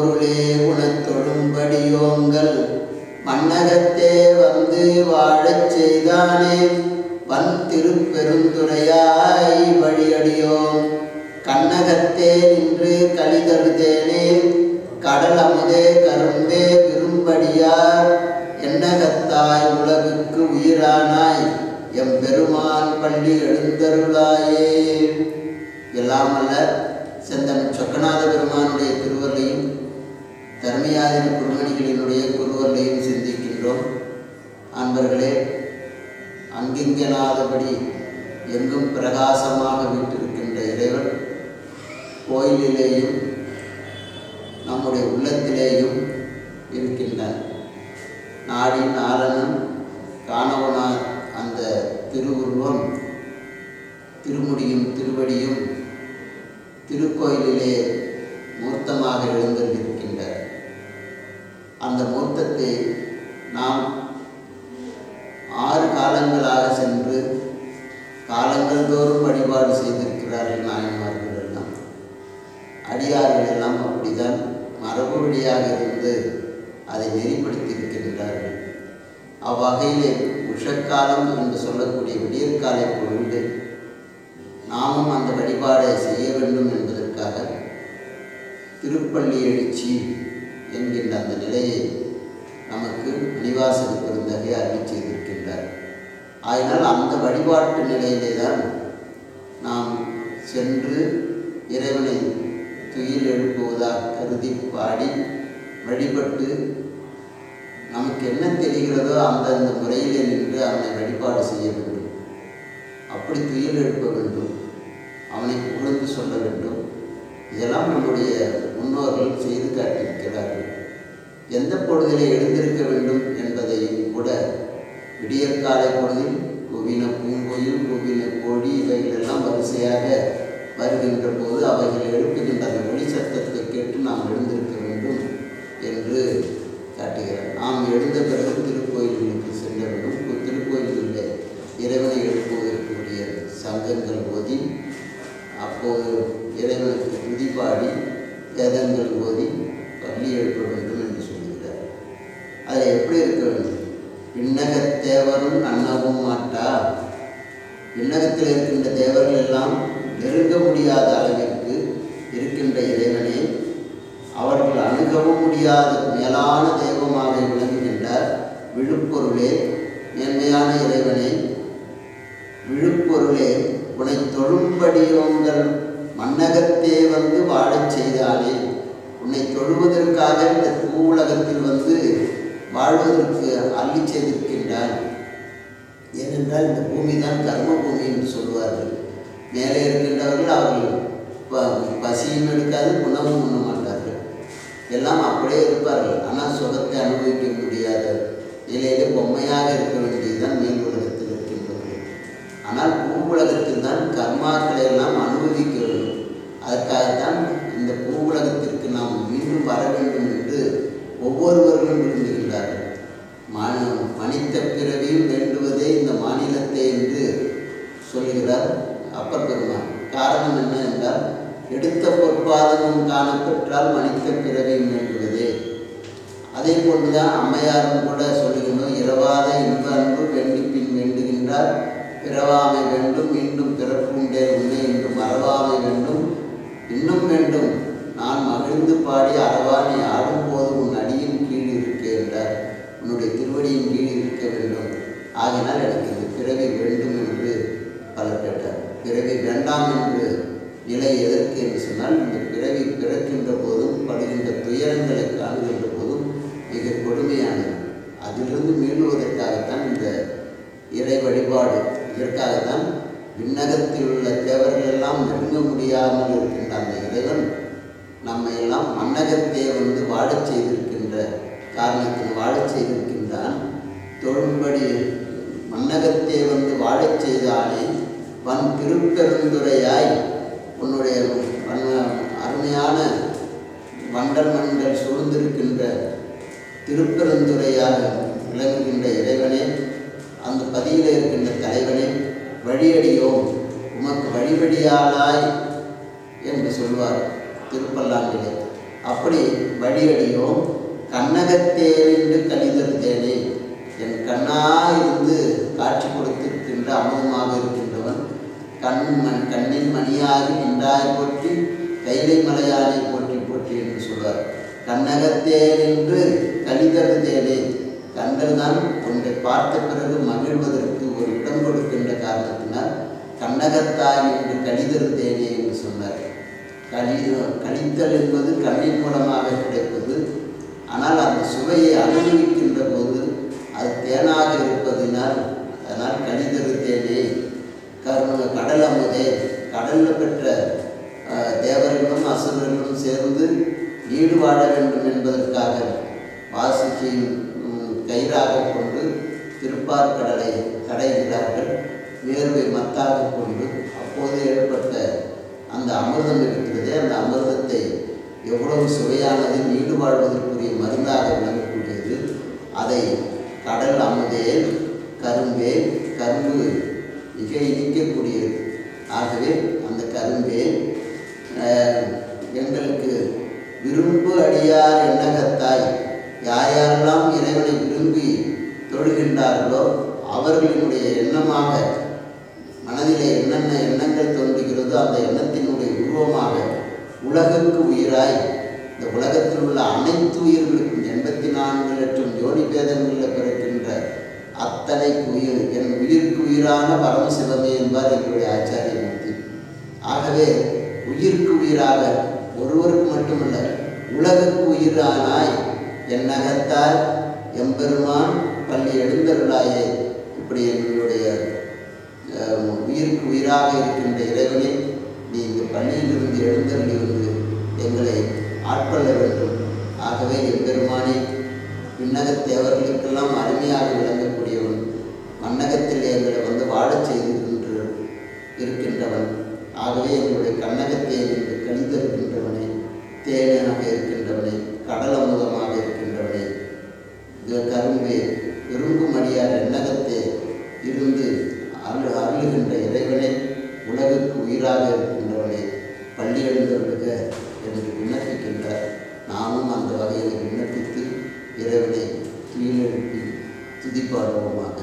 பொருளே உணத்தொழும்படியோங்கள் மன்னகத்தே வந்து வாழச் செய்தானே. வன் திருப்பெருந்துரையாய் வழியடியோம். கண்ணகத்தே நின்று கலிதருதேனே கடல் அமுதே கரும்பே விரும்படியார். எண்ணகத்தாய் உலகுக்கு உயிரானாய். எம் பெருமான் பள்ளி எழுந்தருளாயே. எல்லாம் அல்ல செந்தன் சொக்கநாத பெருமானுடைய திருவருளையும் தர்மயாதின குருமணிகளினுடைய குருவர்களையும் சிந்திக்கின்றோம். அன்பர்களே அங்கிங்கனாதபடி எங்கும் பிரகாசமாக விட்டிருக்கின்ற இறைவன் கோயிலிலேயும் நம்முடைய உள்ளத்திலேயும் இருக்கின்றான் நாடி நாரணன் காணவனார் அந்த திருவுருவம் திருமுடியும் திருவடியும் திருக்கோயிலிலே மூர்த்தமாக எழுந்திருக்கிறது. அந்த முகூர்த்தத்தை நாம் ஆறு காலங்களாக சென்று காலங்கள் தோறும் வழிபாடு செய்திருக்கிறார்கள் நாயன்மார்கள் எல்லாம். அடியார்கள் எல்லாம் அப்படிதான் மரபு வழியாக இருந்து அதை நெறிப்படுத்தியிருக்கின்றார்கள். அவ்வகையிலே உஷக்காலம் என்று சொல்லக்கூடிய விடியற்காலை பொழுது நாமும் அந்த வழிபாடை செய்ய வேண்டும் என்பதற்காக திருப்பள்ளி எழுச்சி என்கின்ற அந்த நிலையை நமக்கு மணிவாசக பெருந்தகை அருளி செய்திருக்கின்றார். ஆயினால் அந்த வழிபாட்டு நிலையிலே தான் நாம் சென்று இறைவனை துயில் எழுப்புவதாக கருதி பாடி வழிபட்டு நமக்கு என்ன தெரிகிறதோ அந்தந்த முறையிலே நின்று அவனை வழிபாடு செய்ய வேண்டும். அப்படி துயில் எழுப்ப வேண்டும். அவனை புகழ்ந்து சொல்ல வேண்டும். இதெல்லாம் நம்முடைய முன்னோர்கள் செய்து காட்டியிருக்கிறார்கள். எந்த பொழுதிலே எழுந்திருக்க வேண்டும் என்பதையும் கூட விடியற்காலை பொழுதில் குவின பூங்கோயில் குவின கோழி இவைகளெல்லாம் வரிசையாக வருகின்ற போது அவைகள் எழுப்புகின்ற அந்த ஒளி சத்தத்தை கேட்டு நாம் எழுந்திருக்க வேண்டும் என்று காட்டுகிறார். நாம் எழுந்த பிறகு திருக்கோயில்களுக்கு செல்ல வேண்டும். திருக்கோயில்களில் இறைவனை எழுப்புவதற்குரிய சங்கங்கள் ஓதி அப்போது இறைவனுக்கு துதிப்பாடி பாடி வேதங்கள் ஓதி பள்ளி எழுப்ப வேண்டும் என்று சொல்கிறார் அதில் எப்படி இருக்க வேண்டும்? விண்ணகத் தேவரும் மாட்டா? விண்ணகத்தில் இருக்கின்ற தேவர்கள் எல்லாம் நெருங்க முடியாத அளவிற்கு இருக்கின்ற இறைவனே அவர்கள் அணுகவும் முடியாத மேலான தெய்வமாக விளங்குகின்றார் விழுப்பொருளே மேன்மையான இறைவனே. விழுப்பொருளே உனை தொழும்படியோங்கள் மன்னகத்தே வந்து வாழச் செய்தாலே உன்னை தொழுவதற்காக இந்த பூ உலகத்தில் வந்து வாழ்வதற்கு அள்ளி செய்திருக்கின்றார் ஏனென்றால் இந்த பூமி தான் கர்ம பூமி என்று சொல்வார்கள் மேலே இருக்கின்றவர்கள் அவர்கள் பசியும் எடுக்காது உணவும் உண்ண மாட்டார்கள். எல்லாம் அப்படியே இருப்பார்கள். ஆனால் சுகத்தை அனுபவிக்க முடியாத நிலையிலே பொம்மையாக இருக்க வேண்டியதுதான் மேல் உலகத்தில் இருக்கின்றது. ஆனால் பூ உலகத்தில் தான் கர்மாக்களை எல்லாம் அனுபவிக்க அதற்காகத்தான் இந்த பூ உலகத்திற்கு நாம் மீண்டும் வர வேண்டும் என்று ஒவ்வொருவர்களும் விரும்புகின்றார்கள். மா- மனித பிறவியும் வேண்டுவதே இந்த மாநிலத்தை என்று சொல்லுகிறார் அப்பர் பெருமான். காரணம் என்ன என்றால் எடுத்த பொற்பாதமும் காணப்பெற்றால் மனித பிறவியும் வேண்டுவதே. அதே போன்றுதான் அம்மையாரும் கூட சொல்லுகின்றோம் இரவாத இன்ப அன்பு வேண்டி பின் வேண்டுகின்றார் பிறவாமை வேண்டும் மீண்டும் பிறப்புண்டே உண்மை என்று மறவாமை வேண்டும் இன்னும் வேண்டும். நான் மகிழ்ந்து பாடி அறவாணி ஆடும்போது உன் அடியின் கீழ் இருக்க என்றார். உன்னுடைய திருவடியின் கீழ் இருக்க வேண்டும். ஆகினால் எனக்கு இந்த பிறவி வேண்டும் என்று பலர் கேட்டார். பிறவி வேண்டாம் என்று நிலை எதற்கு என்று சொன்னால் இந்த பிறவி பிறக்கின்ற போதும் படுகின்ற துயரங்களை காணுகின்ற போதும் மிக கொடுமையானது. அதிலிருந்து மீளுவதற்காகத்தான் இந்த இறை வழிபாடு. இதற்காகத்தான் விண்ணகத்தில் உள்ள தேவர்கள் எல்லாம் நெருங்க முடியாமல் இருக்கின்ற அந்த இறைவன் நம்மை எல்லாம் மன்னகத்தே வந்து வாழச் செய்திருக்கின்ற காரணத்தில் வாழச் செய்திருக்கின்றான். தொழும்படி மன்னகத்தே வந்து வாழச் செய்தாலே வன் திருப்பெருந்துரையாய் உன்னுடைய வண்ண- அருமையான வண்டல் மண்கள் சூழ்ந்திருக்கின்ற திருப்பெருந்துரையாக விளங்குகின்ற இறைவனே அந்த பதியில் இருக்கின்ற தலைவனே வழியடியோம். உமக்கு வழிவடியாளாய் என்று சொல்வார் திருப்பல்லாங்கிலே. அப்படி வழியடியோம் கண்ணகத்தேனின்று கலிதர் தேனே என் கண்ணாய் இருந்து காட்சி கொடுத்திருக்கின்ற அமுதமாக இருக்கின்றவன் கண் மண் கண்ணின் மணியாகி நின்றாய் போற்றி கைலை மலையானை போற்றி போற்றி என்று சொல்வார். கண்ணகத்தேரின்று கலிதர் தேனே கண்கள் தான் ஒன்றை பார்த்த பிறகு மகிழ்வதற்கு கண்ணகத்தாய் என்று கலிதர் என்று சொன்னார் கலி கழித்தல் என்பது கண்ணின் மூலமாக கிடைப்பது. ஆனால் அந்த சுவையை அனுபவிக்கின்ற போது அது தேனாக இருப்பதினால் அதனால் கழிதரு தேனே கரு கடல் அமுதே. கடலில் பெற்ற தேவர்களும் அசுரர்களும் சேர்ந்து ஈடுபாட வேண்டும் என்பதற்காக வாசுகியின் கயிறாக கொண்டு திருப்பார்கடலை கடைகிறார்கள் வேர்வை மத்தாக கொண்டு அப்போது ஏற்பட்ட அந்த அமிர்தம் இருக்கிறதே அந்த அமிர்தத்தை எவ்வளவு சுவையானது நீடு வாழ்வதற்குரிய மருந்தாக விளங்கக்கூடியது. அதை கடல் அமுதே கரும்பே கரும்பு மிக இனிக்கக்கூடியது. ஆகவே அந்த கரும்பே எங்களுக்கு விரும்பு அடியார் எண்ணகத்தாய் யார் யாரெல்லாம் இறைவனை விரும்பி தொழுகின்றார்களோ அவர்களினுடைய எண்ணமாக மனதிலே என்னென்ன எண்ணங்கள் தோன்றுகிறதோ அந்த எண்ணத்தினுடைய உருவமாக உலகுக்கு உயிராய் இந்த உலகத்தில் உள்ள அனைத்து உயிர்களுக்கும் எண்பத்தி நான்கு லட்சம் ஜோடி பேதங்களில் பிறக்கின்ற அத்தனை உயிர் என் உயிருக்கு உயிரான பரமசிவமே என்பார் எங்களுடைய ஆச்சாரியமூர்த்தி ஆகவே உயிருக்கு உயிராக ஒருவருக்கு மட்டுமல்ல உலகுக்கு உயிரானாய் என் நகத்தால் எம்பெருமான் பள்ளி எழுந்தருளாயே இப்படி எங்களுடைய உயிருக்கு உயிராக இருக்கின்ற இறைவனே நீ இந்த பள்ளியிலிருந்து எழுந்தருளி வந்து எங்களை ஆட்கொள்ள வேண்டும். ஆகவே எம்பெருமானே விண்ணகத் தேவர்களுக்கெல்லாம் அருமையாக விளங்கக்கூடியவன் மன்னகத்தில் எங்களை வந்து வாழச் செய்திருக்கின்ற இருக்கின்றவன். ஆகவே எங்களுடைய கண்ணகத்தை என்று கணித்திருக்கின்றவனே தேனாக இருக்கின்றவனே கடல் அமுதமாக இருக்கின்றவனே. கரும்பே விரும்பும் அடியார் எண்ணகத்தே இருந்து அருள் அருளுகின்ற இறைவனே உலகுக்கு உயிராக இருக்கின்றவனே பள்ளி எழுந்தவர்களுக்க என்று விண்ணப்பிக்கின்றார். நாமும் அந்த வகையில் விண்ணப்பித்து இறைவனை கீழெழுப்பி துதிப்பாடுவோமாக.